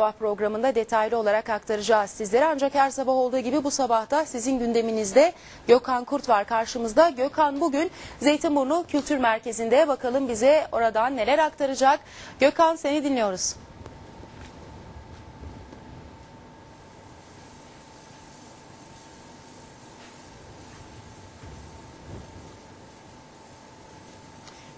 Sabah programında detaylı olarak aktaracağız sizlere. Ancak her sabah olduğu gibi bu sabahta sizin gündeminizde Gökhan Kurt var karşımızda. Gökhan bugün Zeytinburnu Kültür Merkezi'nde bakalım bize oradan neler aktaracak. Gökhan seni dinliyoruz.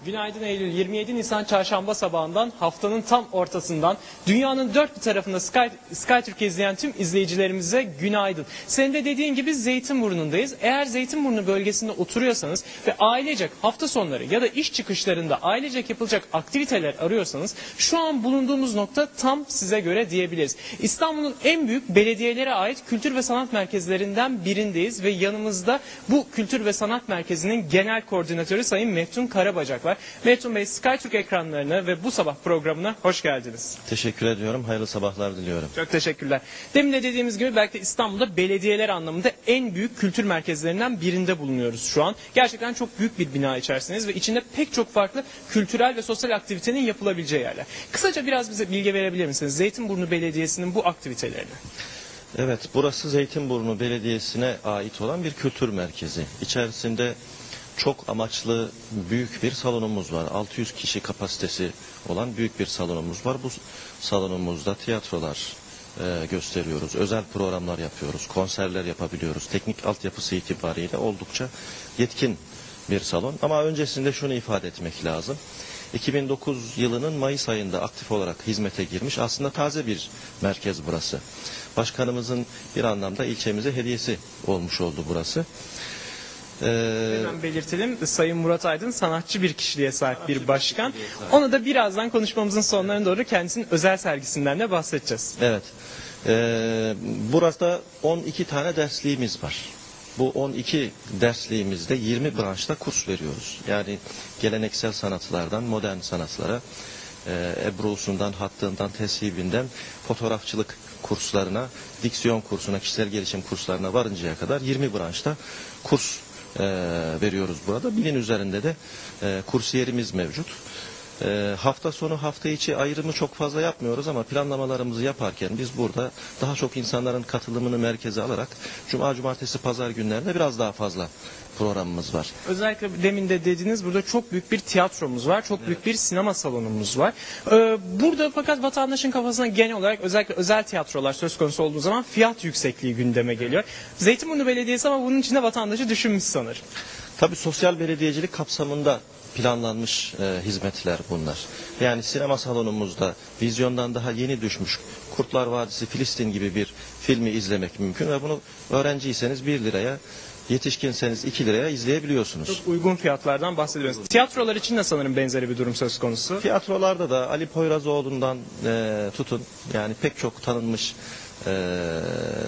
Günaydın Eylül. 27 Nisan çarşamba sabahından haftanın tam ortasından dünyanın dört bir tarafında Sky, Sky Türkiye izleyen tüm izleyicilerimize günaydın. Senin de dediğin gibi Zeytinburnu'ndayız. Eğer Zeytinburnu bölgesinde oturuyorsanız ve ailecek hafta sonları ya da iş çıkışlarında ailecek yapılacak aktiviteler arıyorsanız şu an bulunduğumuz nokta tam size göre diyebiliriz. İstanbul'un en büyük belediyelere ait kültür ve sanat merkezlerinden birindeyiz ve yanımızda bu kültür ve sanat merkezinin genel koordinatörü Sayın Meftun Karabacak var. Meftun Bey SkyTürk ekranlarına ve bu sabah programına hoş geldiniz. Teşekkür ediyorum. Hayırlı sabahlar diliyorum. Çok teşekkürler. Demin de dediğimiz gibi belki de İstanbul'da belediyeler anlamında en büyük kültür merkezlerinden birinde bulunuyoruz şu an. Gerçekten çok büyük bir bina içerisindeyiz ve içinde pek çok farklı kültürel ve sosyal aktivitenin yapılabileceği yerler. Kısaca biraz bize bilgi verebilir misiniz? Zeytinburnu Belediyesi'nin bu aktivitelerini. Evet, burası Zeytinburnu Belediyesi'ne ait olan bir kültür merkezi. İçerisinde çok amaçlı büyük bir salonumuz var. 600 kişi kapasitesi olan büyük bir salonumuz var. Bu salonumuzda tiyatrolar e, gösteriyoruz. Özel programlar yapıyoruz. Konserler yapabiliyoruz. Teknik altyapısı itibariyle oldukça yetkin bir salon. Ama öncesinde şunu ifade etmek lazım. 2009 yılının Mayıs ayında aktif olarak hizmete girmiş aslında taze bir merkez burası. Başkanımızın bir anlamda ilçemize hediyesi olmuş oldu burası. Ee, Hemen belirtelim. Sayın Murat Aydın sanatçı bir kişiliğe sahip bir başkan. Onu da birazdan konuşmamızın sonlarına doğru kendisinin özel sergisinden de bahsedeceğiz. Evet. Ee, burada 12 tane dersliğimiz var. Bu 12 dersliğimizde 20 branşta kurs veriyoruz. Yani geleneksel sanatlardan modern sanatlara, e, Ebru'sundan, hattından, teshibinden, fotoğrafçılık kurslarına, diksiyon kursuna, kişisel gelişim kurslarına varıncaya kadar 20 branşta kurs veriyoruz burada. Bilin üzerinde de e, kursiyerimiz mevcut. E, hafta sonu hafta içi ayrımı çok fazla yapmıyoruz ama planlamalarımızı yaparken biz burada daha çok insanların katılımını merkeze alarak cuma, cumartesi, pazar günlerinde biraz daha fazla programımız var. Özellikle demin de dediğiniz burada çok büyük bir tiyatromuz var. Çok büyük bir sinema salonumuz var. Ee, burada fakat vatandaşın kafasına genel olarak özellikle özel tiyatrolar söz konusu olduğu zaman fiyat yüksekliği gündeme geliyor. Zeytinburnu Belediyesi ama bunun içinde vatandaşı düşünmüş sanır. Tabii sosyal belediyecilik kapsamında planlanmış e, hizmetler bunlar. Yani sinema salonumuzda vizyondan daha yeni düşmüş Kurtlar Vadisi Filistin gibi bir filmi izlemek mümkün ve bunu öğrenciyseniz 1 liraya yetişkinseniz 2 liraya izleyebiliyorsunuz. Çok uygun fiyatlardan bahsediyoruz. Tiyatrolar için de sanırım benzeri bir durum söz konusu. Tiyatrolarda da Ali Poyrazoğlu'ndan e, tutun yani pek çok tanınmış e,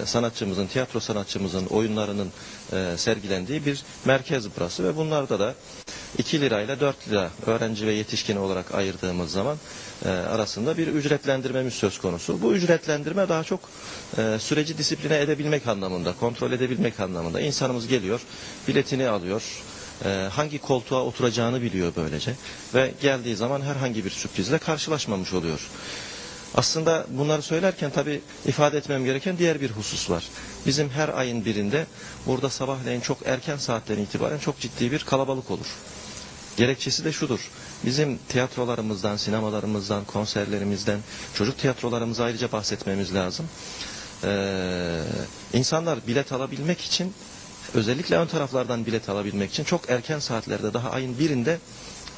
sanatçımızın, tiyatro sanatçımızın oyunlarının e, sergilendiği bir merkez burası ve bunlarda da 2 lirayla 4 lira öğrenci ve yetişkin olarak ayırdığımız zaman e, arasında bir ücretlendirmemiz söz konusu. Bu ücretlendirme daha çok e, süreci disipline edebilmek anlamında, kontrol edebilmek anlamında. İnsanımız geliyor, biletini alıyor, e, hangi koltuğa oturacağını biliyor böylece ve geldiği zaman herhangi bir sürprizle karşılaşmamış oluyor. Aslında bunları söylerken tabii ifade etmem gereken diğer bir husus var. Bizim her ayın birinde burada sabahleyin çok erken saatten itibaren çok ciddi bir kalabalık olur. Gerekçesi de şudur. Bizim tiyatrolarımızdan, sinemalarımızdan, konserlerimizden, çocuk tiyatrolarımıza ayrıca bahsetmemiz lazım. Ee, insanlar bilet alabilmek için, özellikle ön taraflardan bilet alabilmek için çok erken saatlerde daha ayın birinde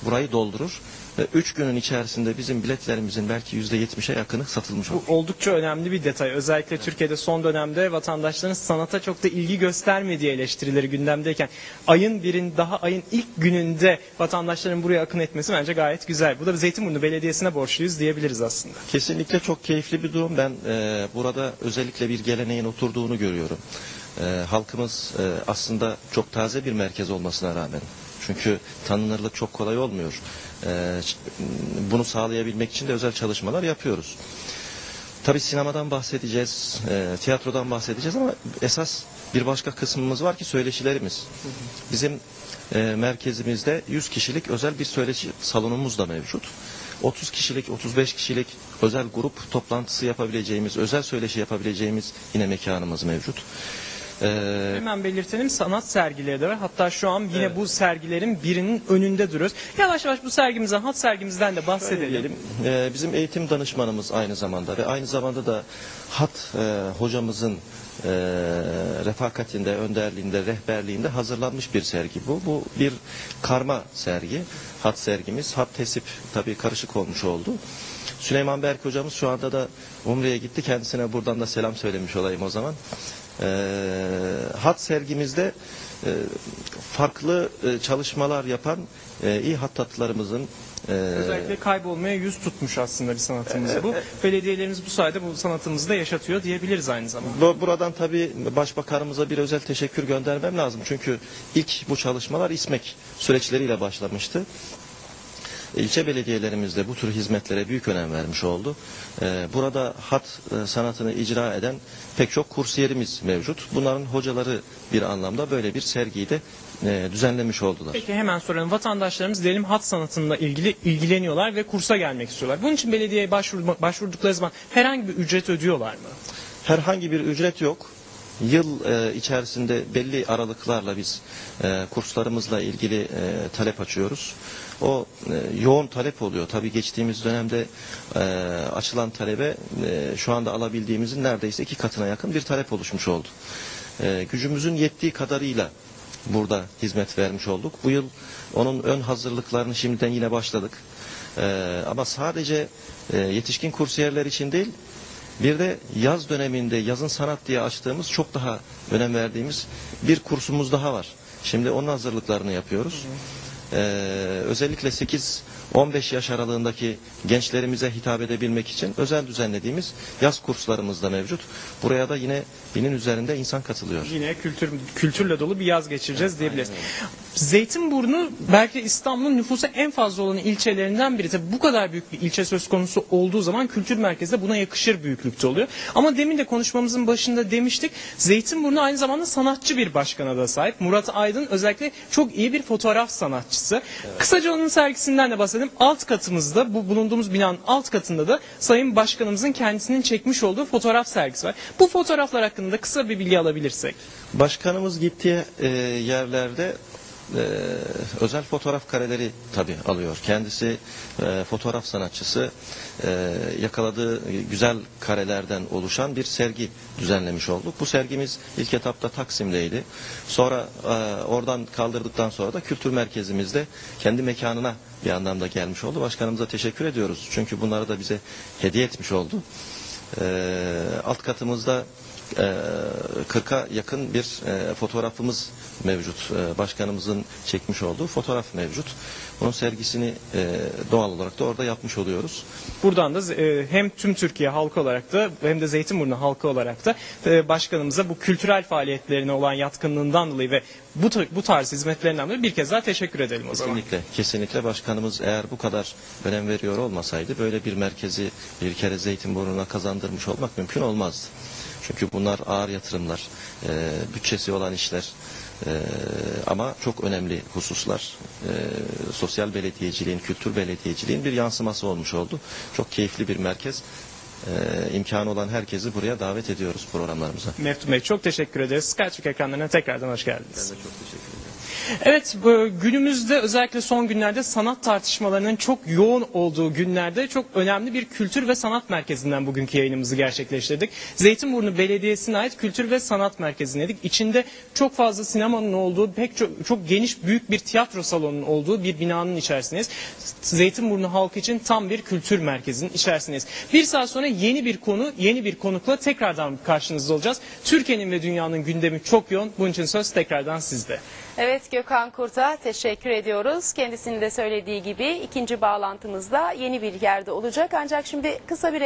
burayı doldurur. Ve üç günün içerisinde bizim biletlerimizin belki yüzde yetmişe yakını satılmış olur. Bu oldukça önemli bir detay. Özellikle Türkiye'de son dönemde vatandaşların sanata çok da ilgi göstermediği eleştirileri gündemdeyken ayın birin daha ayın ilk gününde vatandaşların buraya akın etmesi bence gayet güzel. Bu da Zeytinburnu Belediyesi'ne borçluyuz diyebiliriz aslında. Kesinlikle çok keyifli bir durum. Ben e, burada özellikle bir geleneğin oturduğunu görüyorum. E, halkımız e, aslında çok taze bir merkez olmasına rağmen. Çünkü tanınırlık çok kolay olmuyor. E, ç- bunu sağlayabilmek için de özel çalışmalar yapıyoruz. Tabii sinemadan bahsedeceğiz, e, tiyatrodan bahsedeceğiz ama esas bir başka kısmımız var ki söyleşilerimiz. Bizim e, merkezimizde 100 kişilik özel bir söyleşi salonumuz da mevcut. 30 kişilik, 35 kişilik özel grup toplantısı yapabileceğimiz, özel söyleşi yapabileceğimiz yine mekanımız mevcut. Ee, Hemen belirtelim sanat sergileri de var. Hatta şu an yine bu sergilerin birinin önünde duruyoruz. Yavaş yavaş bu sergimizden, hat sergimizden de bahsedelim. Ee, bizim eğitim danışmanımız aynı zamanda ve aynı zamanda da hat e, hocamızın e, refakatinde, önderliğinde, rehberliğinde hazırlanmış bir sergi bu. Bu bir karma sergi. Hat sergimiz. Hat tesip tabii karışık olmuş oldu. Süleyman Berk hocamız şu anda da Umre'ye gitti. Kendisine buradan da selam söylemiş olayım o zaman. Ee, hat sergimizde e, farklı e, çalışmalar yapan e, iyi hattatlarımızın e, Özellikle kaybolmaya yüz tutmuş aslında bir sanatımız bu. Belediyelerimiz bu sayede bu sanatımızı da yaşatıyor diyebiliriz aynı zamanda. Bu- Buradan tabii Başbakanımıza bir özel teşekkür göndermem lazım. Çünkü ilk bu çalışmalar İSMEK süreçleriyle başlamıştı. İlçe belediyelerimizde bu tür hizmetlere büyük önem vermiş oldu. Ee, Burada hat e, sanatını icra eden pek çok kursiyerimiz mevcut. Bunların hocaları bir anlamda böyle bir sergiyi de e, düzenlemiş oldular. Peki hemen soralım. Vatandaşlarımız diyelim hat sanatıyla ilgili ilgileniyorlar ve kursa gelmek istiyorlar. Bunun için belediyeye başvurdukları zaman herhangi bir ücret ödüyorlar mı? Herhangi bir ücret yok. Yıl e, içerisinde belli aralıklarla biz e, kurslarımızla ilgili e, talep açıyoruz. O yoğun talep oluyor. Tabii geçtiğimiz dönemde açılan talebe e, şu anda alabildiğimizin neredeyse iki katına yakın bir talep oluşmuş oldu. Gücümüzün yettiği kadarıyla burada hizmet vermiş olduk. Bu yıl onun ön hazırlıklarını şimdiden yine başladık. E, ama sadece e, yetişkin kursiyerler için değil, bir de yaz döneminde yazın sanat diye açtığımız çok daha önem verdiğimiz bir kursumuz daha var. Şimdi onun hazırlıklarını yapıyoruz. Ee, özellikle 8-15 yaş aralığındaki gençlerimize hitap edebilmek için özel düzenlediğimiz yaz kurslarımız da mevcut. Buraya da yine binin üzerinde insan katılıyor. Yine kültür kültürle dolu bir yaz geçireceğiz diyebiliriz. Zeytinburnu belki İstanbul'un nüfusu en fazla olan ilçelerinden biri. Tabii bu kadar büyük bir ilçe söz konusu olduğu zaman kültür merkezi de buna yakışır büyüklükte oluyor. Ama demin de konuşmamızın başında demiştik. Zeytinburnu aynı zamanda sanatçı bir başkana da sahip. Murat Aydın özellikle çok iyi bir fotoğraf sanatçısı. Kısaca onun sergisinden de bahsedelim. Alt katımızda bu bulunduğumuz binanın alt katında da Sayın Başkanımızın kendisinin çekmiş olduğu fotoğraf sergisi var. Bu fotoğraflar hakkında kısa bir bilgi alabilirsek. Başkanımız gittiği e, yerlerde e, özel fotoğraf kareleri tabi alıyor. Kendisi e, fotoğraf sanatçısı e, yakaladığı güzel karelerden oluşan bir sergi düzenlemiş olduk. Bu sergimiz ilk etapta Taksim'deydi. Sonra e, oradan kaldırdıktan sonra da kültür merkezimizde kendi mekanına bir anlamda gelmiş oldu. Başkanımıza teşekkür ediyoruz. Çünkü bunları da bize hediye etmiş oldu. E, alt katımızda 40'a yakın bir e, fotoğrafımız mevcut. E, başkanımızın çekmiş olduğu fotoğraf mevcut. Bunun sergisini e, doğal olarak da orada yapmış oluyoruz. Buradan da e, hem tüm Türkiye halkı olarak da hem de Zeytinburnu halkı olarak da başkanımıza bu kültürel faaliyetlerine olan yatkınlığından dolayı ve bu tarz hizmetlerinden dolayı bir kez daha teşekkür edelim o zaman. Kesinlikle, kesinlikle başkanımız eğer bu kadar önem veriyor olmasaydı böyle bir merkezi bir kere Zeytinburnu'na kazandırmış olmak mümkün olmazdı. Çünkü bunlar ağır yatırımlar, e, bütçesi olan işler e, ama çok önemli hususlar. E, sosyal belediyeciliğin, kültür belediyeciliğin bir yansıması olmuş oldu. Çok keyifli bir merkez. E, imkanı olan herkesi buraya davet ediyoruz programlarımıza. Meftun Bey çok teşekkür ederiz. Skytürk ekranlarına tekrardan hoş geldiniz. çok teşekkür ederim. Evet bu günümüzde özellikle son günlerde sanat tartışmalarının çok yoğun olduğu günlerde çok önemli bir kültür ve sanat merkezinden bugünkü yayınımızı gerçekleştirdik. Zeytinburnu Belediyesi'ne ait Kültür ve Sanat Merkezi'ndeydik. İçinde çok fazla sinemanın olduğu, pek çok, çok geniş büyük bir tiyatro salonunun olduğu bir binanın içerisindeyiz. Zeytinburnu halkı için tam bir kültür merkezinin içerisindeyiz. Bir saat sonra yeni bir konu, yeni bir konukla tekrardan karşınızda olacağız. Türkiye'nin ve dünyanın gündemi çok yoğun. Bunun için söz tekrardan sizde. Evet Gökhan Kurt'a teşekkür ediyoruz. Kendisinin de söylediği gibi ikinci bağlantımızda yeni bir yerde olacak. Ancak şimdi kısa bir